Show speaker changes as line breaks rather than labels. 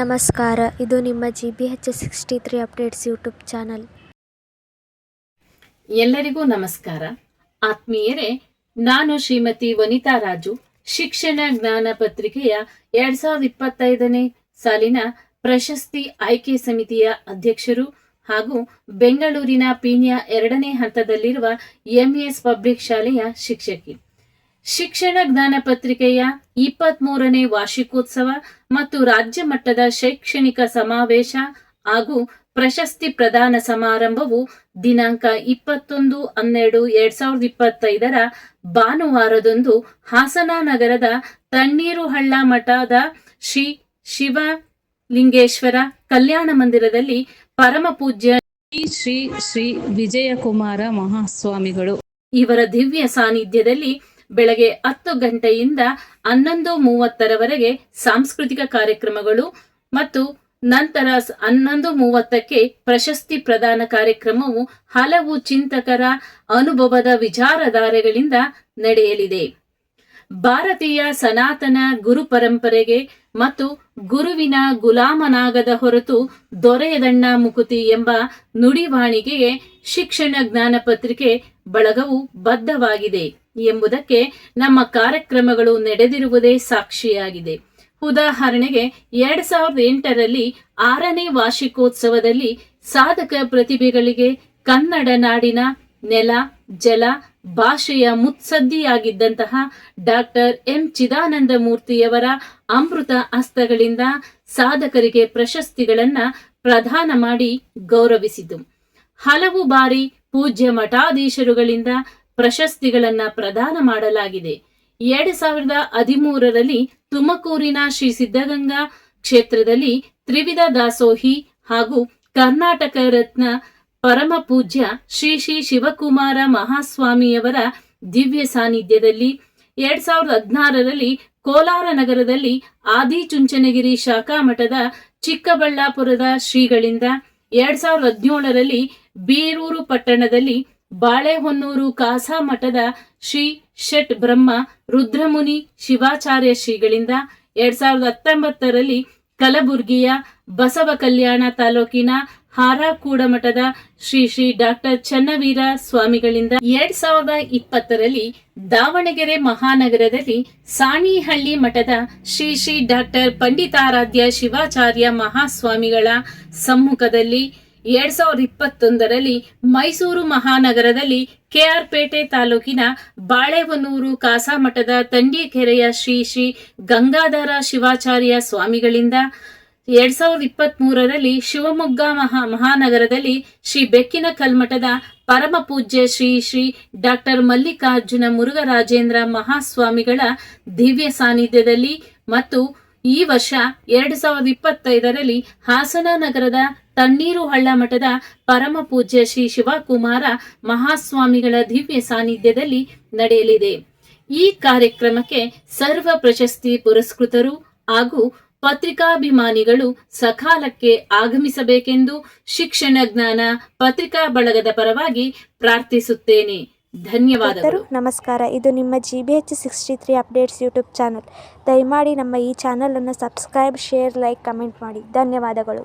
ನಮಸ್ಕಾರ. ಇದು ನಿಮ್ಮ G B H sixty three updates YouTube channel.
ಎಲ್ಲರಿಗೂ ನಮಸ್ಕಾರ. ಆತ್ಮೀಯರೇ, ನಾನು ಶ್ರೀಮತಿ ವನಿತಾ ರಾಜು. ಶಿಕ್ಷಣ ಜ್ಞಾನ ಪತ್ರಿಕೆಯ ಎರಡ್ ಸಾವಿರದ ಇಪ್ಪತ್ತೈದನೇ ಸಾಲಿನ ಪ್ರಶಸ್ತಿ ಆಯ್ಕೆ ಸಮಿತಿಯ ಅಧ್ಯಕ್ಷರು ಹಾಗೂ ಬೆಂಗಳೂರಿನ ಪೀಣ್ಯ ಎರಡನೇ ಹಂತದಲ್ಲಿರುವ ಎಂಎಸ್ ಪಬ್ಲಿಕ್ ಶಾಲೆಯ ಶಿಕ್ಷಕಿ. ಶಿಕ್ಷಣ ಜ್ಞಾನ ಪತ್ರಿಕೆಯ ಇಪ್ಪತ್ತ್ ಮೂರನೇ ವಾರ್ಷಿಕೋತ್ಸವ ಮತ್ತು ರಾಜ್ಯ ಮಟ್ಟದ ಶೈಕ್ಷಣಿಕ ಸಮಾವೇಶ ಹಾಗೂ ಪ್ರಶಸ್ತಿ ಪ್ರದಾನ ಸಮಾರಂಭವು ದಿನಾಂಕ ಇಪ್ಪತ್ತೊಂದು ಹನ್ನೆರಡು ಎರಡ್ ಸಾವಿರದ ಇಪ್ಪತ್ತೈದರ ಭಾನುವಾರದಂದು ಹಾಸನ ನಗರದ ತಣ್ಣೀರು ಹಳ್ಳ ಮಠದ ಶ್ರೀ ಶಿವಲಿಂಗೇಶ್ವರ ಕಲ್ಯಾಣ ಮಂದಿರದಲ್ಲಿ ಪರಮ ಪೂಜ್ಯ
ಶ್ರೀ ಶ್ರೀ ಶ್ರೀ ವಿಜಯಕುಮಾರ ಮಹಾಸ್ವಾಮಿಗಳು.
ಇವರ ದಿವ್ಯ ಸಾನ್ನಿಧ್ಯದಲ್ಲಿ ಬೆಳಗ್ಗೆ ಹತ್ತು ಗಂಟೆಯಿಂದ ಹನ್ನೊಂದು ಮೂವತ್ತರವರೆಗೆ ಸಾಂಸ್ಕೃತಿಕ ಕಾರ್ಯಕ್ರಮಗಳು ಮತ್ತು ನಂತರ ಹನ್ನೊಂದು ಮೂವತ್ತಕ್ಕೆ ಪ್ರಶಸ್ತಿ ಪ್ರದಾನ ಕಾರ್ಯಕ್ರಮವು ಹಲವು ಚಿಂತಕರ ಅನುಭವದ ವಿಚಾರಧಾರೆಗಳಿಂದ ನಡೆಯಲಿದೆ. ಭಾರತೀಯ ಸನಾತನ ಗುರು ಪರಂಪರೆಗೆ ಮತ್ತು ಗುರುವಿನ ಗುಲಾಮನಾಗದ ಹೊರತು ದೊರೆಯದಣ್ಣ ಮುಕುತಿ ಎಂಬ ನುಡಿವಾಣಿಗೆ ಶಿಕ್ಷಣ ಜ್ಞಾನ ಪತ್ರಿಕೆ ಬಳಗವು ಬದ್ಧವಾಗಿದೆ. ಎಂಬುದಕ್ಕೆ ನಮ್ಮ ಕಾರ್ಯಕ್ರಮಗಳು ನಡೆದಿರುವುದೇ ಸಾಕ್ಷಿಯಾಗಿದೆ. ಉದಾಹರಣೆಗೆ, ಎರಡ್ ಸಾವಿರದ ಎಂಟರಲ್ಲಿ ಆರನೇ ವಾರ್ಷಿಕೋತ್ಸವದಲ್ಲಿ ಸಾಧಕ ಪ್ರತಿಭೆಗಳಿಗೆ ಕನ್ನಡ ನಾಡಿನ ನೆಲ, ಜಲ, ಭಾಷೆಯ ಮುತ್ಸದ್ದಿಯಾಗಿದ್ದಂತಹ ಡಾಕ್ಟರ್ ಎಂ. ಚಿದಾನಂದ ಮೂರ್ತಿಯವರ ಅಮೃತ ಹಸ್ತಗಳಿಂದ ಸಾಧಕರಿಗೆ ಪ್ರಶಸ್ತಿಗಳನ್ನ ಪ್ರದಾನ ಮಾಡಿ ಗೌರವಿಸಿತು. ಹಲವು ಬಾರಿ ಪೂಜ್ಯ ಮಠಾಧೀಶರುಗಳಿಂದ ಪ್ರಶಸ್ತಿಗಳನ್ನ ಪ್ರದಾನ ಮಾಡಲಾಗಿದೆ. ಎರಡ್ ಸಾವಿರದ ಹದಿಮೂರರಲ್ಲಿ ತುಮಕೂರಿನ ಶ್ರೀ ಸಿದ್ಧಗಂಗಾ ಕ್ಷೇತ್ರದಲ್ಲಿ ತ್ರಿವಿಧ ದಾಸೋಹಿ ಹಾಗೂ ಕರ್ನಾಟಕ ರತ್ನ ಪರಮ ಪೂಜ್ಯ ಶ್ರೀ ಶ್ರೀ ಶಿವಕುಮಾರ ಮಹಾಸ್ವಾಮಿಯವರ ದಿವ್ಯ ಸಾನ್ನಿಧ್ಯದಲ್ಲಿ ಎರಡ್ ಸಾವಿರದ ಹದಿನಾರರಲ್ಲಿ ಕೋಲಾರ ನಗರದಲ್ಲಿ ಆದಿಚುಂಚನಗಿರಿ ಶಾಖಾ ಮಠದ ಚಿಕ್ಕಬಳ್ಳಾಪುರದ ಶ್ರೀಗಳಿಂದ ಎರಡ್ ಸಾವಿರದ ಹದಿನೇಳರಲ್ಲಿ ಬೀರೂರು ಪಟ್ಟಣದಲ್ಲಿ ಬಾಳೆಹೊನ್ನೂರು ಕಾಸಾ ಮಠದ ಶ್ರೀ ಷಟ್ ಬ್ರಹ್ಮ ರುದ್ರಮುನಿ ಶಿವಾಚಾರ್ಯ ಶ್ರೀಗಳಿಂದ ಎರಡ್ ಸಾವಿರದ ಹತ್ತೊಂಬತ್ತರಲ್ಲಿ ಕಲಬುರ್ಗಿಯ ಬಸವ ಕಲ್ಯಾಣ ತಾಲೂಕಿನ ಹಾರಾಕೂಡ ಮಠದ ಶ್ರೀ ಶ್ರೀ ಡಾಕ್ಟರ್ ಚನ್ನವೀರ ಸ್ವಾಮಿಗಳಿಂದ ಎರಡ್ ಸಾವಿರದ ಇಪ್ಪತ್ತರಲ್ಲಿ ದಾವಣಗೆರೆ ಮಹಾನಗರದಲ್ಲಿ ಸಾಣಿಹಳ್ಳಿ ಮಠದ ಶ್ರೀ ಶ್ರೀ ಡಾಕ್ಟರ್ ಪಂಡಿತಾರಾಧ್ಯ ಶಿವಾಚಾರ್ಯ ಮಹಾಸ್ವಾಮಿಗಳ ಸಮ್ಮುಖದಲ್ಲಿ ಎರಡ್ ಸಾವಿರದ ಇಪ್ಪತ್ತೊಂದರಲ್ಲಿ ಮೈಸೂರು ಮಹಾನಗರದಲ್ಲಿ ಕೆಆರ್ಪೇಟೆ ತಾಲೂಕಿನ ಬಾಳೆಹೊನ್ನೂರು ಕಾಸಾಮಠದ ತಂಡಿಕೆರೆಯ ಶ್ರೀ ಶ್ರೀ ಗಂಗಾಧರ ಶಿವಾಚಾರ್ಯ ಸ್ವಾಮಿಗಳಿಂದ ಎರಡ್ ಸಾವಿರದ ಇಪ್ಪತ್ತ್ ಮೂರರಲ್ಲಿ ಶಿವಮೊಗ್ಗ ಮಹಾ ಮಹಾನಗರದಲ್ಲಿ ಶ್ರೀ ಬೆಕ್ಕಿನ ಕಲ್ಮಠದ ಪರಮ ಪೂಜ್ಯ ಶ್ರೀ ಶ್ರೀ ಡಾಕ್ಟರ್ ಮಲ್ಲಿಕಾರ್ಜುನ ಮುರುಘರಾಜೇಂದ್ರ ಮಹಾಸ್ವಾಮಿಗಳ ದಿವ್ಯ ಸಾನ್ನಿಧ್ಯದಲ್ಲಿ ಮತ್ತು ಈ ವರ್ಷ ಎರಡು ಸಾವಿರದ ಇಪ್ಪತ್ತೈದರಲ್ಲಿ ಹಾಸನ ನಗರದ ತಣ್ಣೀರು ಹಳ್ಳ ಮಠದ ಪರಮ ಪೂಜ್ಯ ಶ್ರೀ ಶಿವಕುಮಾರ ಮಹಾಸ್ವಾಮಿಗಳ ದಿವ್ಯ ಸಾನ್ನಿಧ್ಯದಲ್ಲಿ ನಡೆಯಲಿದೆ. ಈ ಕಾರ್ಯಕ್ರಮಕ್ಕೆ ಸರ್ವ ಪ್ರಶಸ್ತಿ ಪುರಸ್ಕೃತರು ಹಾಗೂ ಪತ್ರಿಕಾಭಿಮಾನಿಗಳು ಸಕಾಲಕ್ಕೆ ಆಗಮಿಸಬೇಕೆಂದು ಶಿಕ್ಷಣ ಜ್ಞಾನ ಪತ್ರಿಕಾ ಬಳಗದ ಪರವಾಗಿ ಪ್ರಾರ್ಥಿಸುತ್ತೇನೆ. ಧನ್ಯವಾದಗಳು.
ನಮಸ್ಕಾರ. ಇದು ನಿಮ್ಮ G B H sixty three updates YouTube channel ದಯಮಾಡಿ ನಮ್ಮ ಈ ಚಾನಲನ್ನು ಸಬ್ಸ್ಕ್ರೈಬ್ ಶೇರ್ ಲೈಕ್ ಕಮೆಂಟ್ ಮಾಡಿ. ಧನ್ಯವಾದಗಳು.